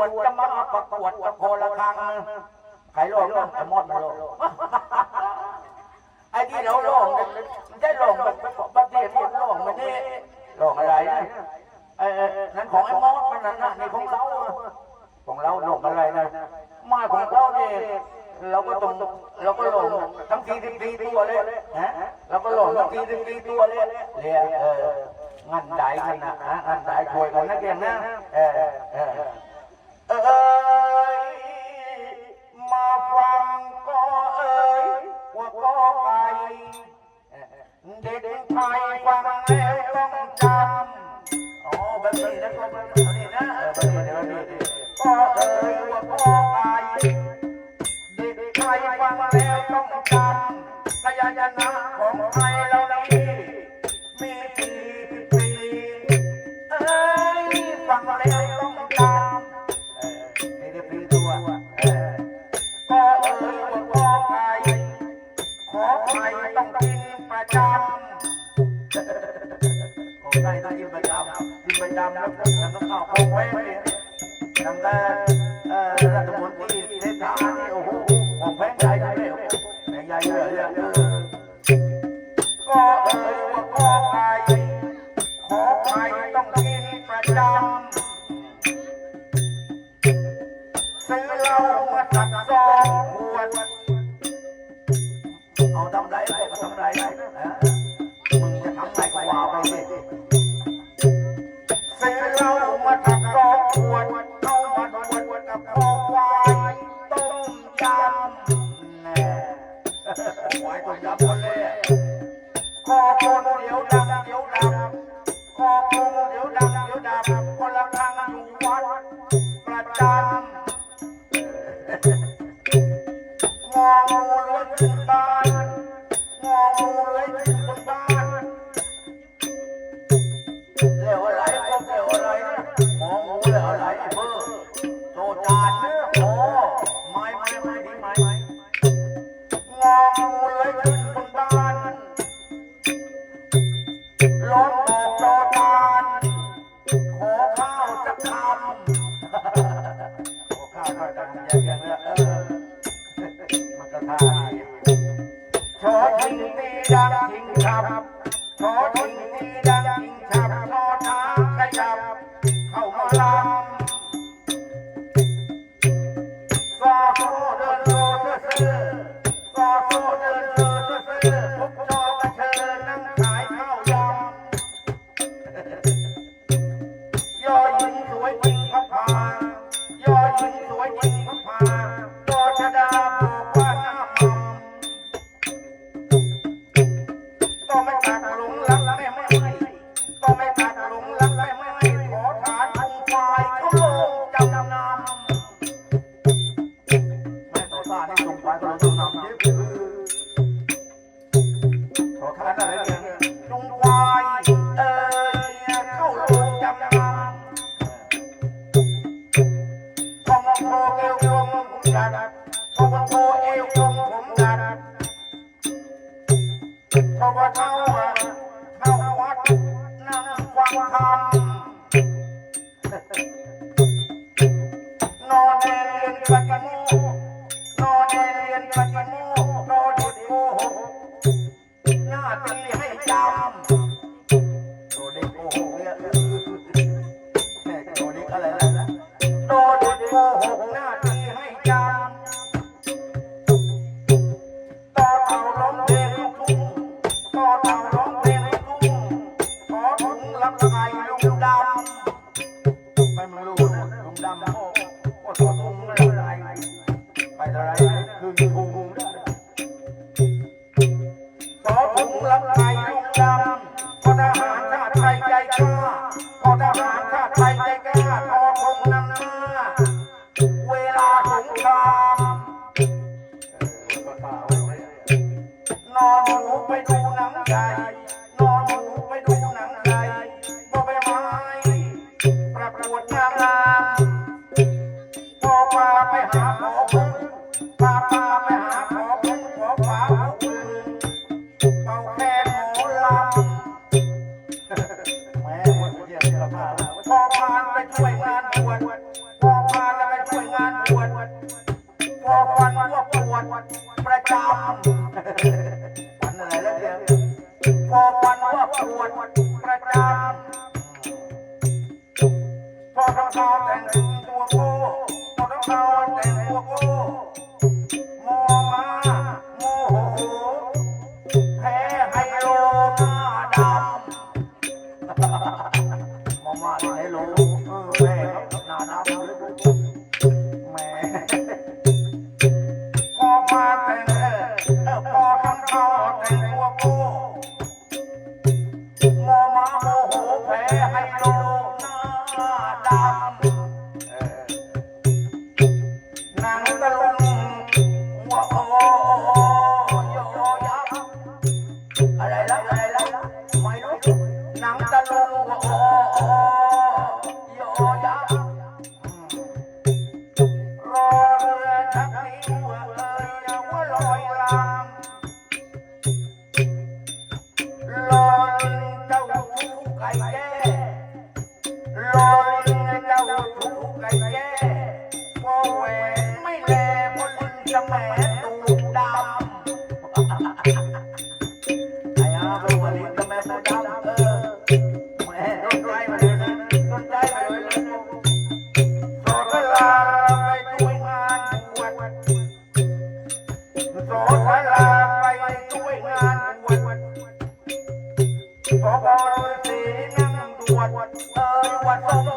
วจจะมาประกวดกับโคละครังใครร้องร้องจะมอดมาร้องไอ้ที่เราร้องเนี่ยมันได้ร้องแบบบางทีมันร้องมันนี่ร้องอะไรนะเออนั่นของไอ้มอดมันนั่นนะในของเราอะของเราร้องอะไรนะมาของเราเนี่ยเราก็ต้องเราก็ร้องทั้งทีทั้งทีตัวเลยฮะเราก็ร้องทั้งทีทั้งทีตัวเลยเรียเอองานใดกันนะฮะงานใดช่วยกันนะเก่งนะเออเอ ก็เข้าเข้าแว้เนี่ยตั้งแต่เอ่อรัฐมนตรีเทศานี่โอ้โหของแพงใหญ่เลยแพงใหญ่เลยเออก็เอ่ยว่าก็ไปขอไปต้องกินประจำ ซื้อเหล้ามาสักสองขวดเอามาดวดกับคอควายต้มยำแน่ควายต้มยำคนเลยคอคนเดี๋ยวดำเดี๋ยวดำคอคงเดี๋ยวดำเดี๋ยวดำคนละครั้งอยู่วัดประจำงองูเลื้อยขึ้นบ้านงองูเลื้อยขึ้นบนบ้านเรียก ทำนอนเรียนปฏิโมกข์นอนเรียนปฏิโมกข์นอนเด็กโกหกหน้าตีให้จำ งลับไก่ลุงดำพอทหารชาติไทยใจกล้าพอทหารชาติไทยใจกล้าทอธงนำหน้า เวลาสงครามนอนหนูไปดูหนังใหญ่ ชวนประจำพอประกอบแต่ง สอนพระลาไปช่วยงานบวชสอบอฤาษีนั่งตรวจเอ่ยวัดสม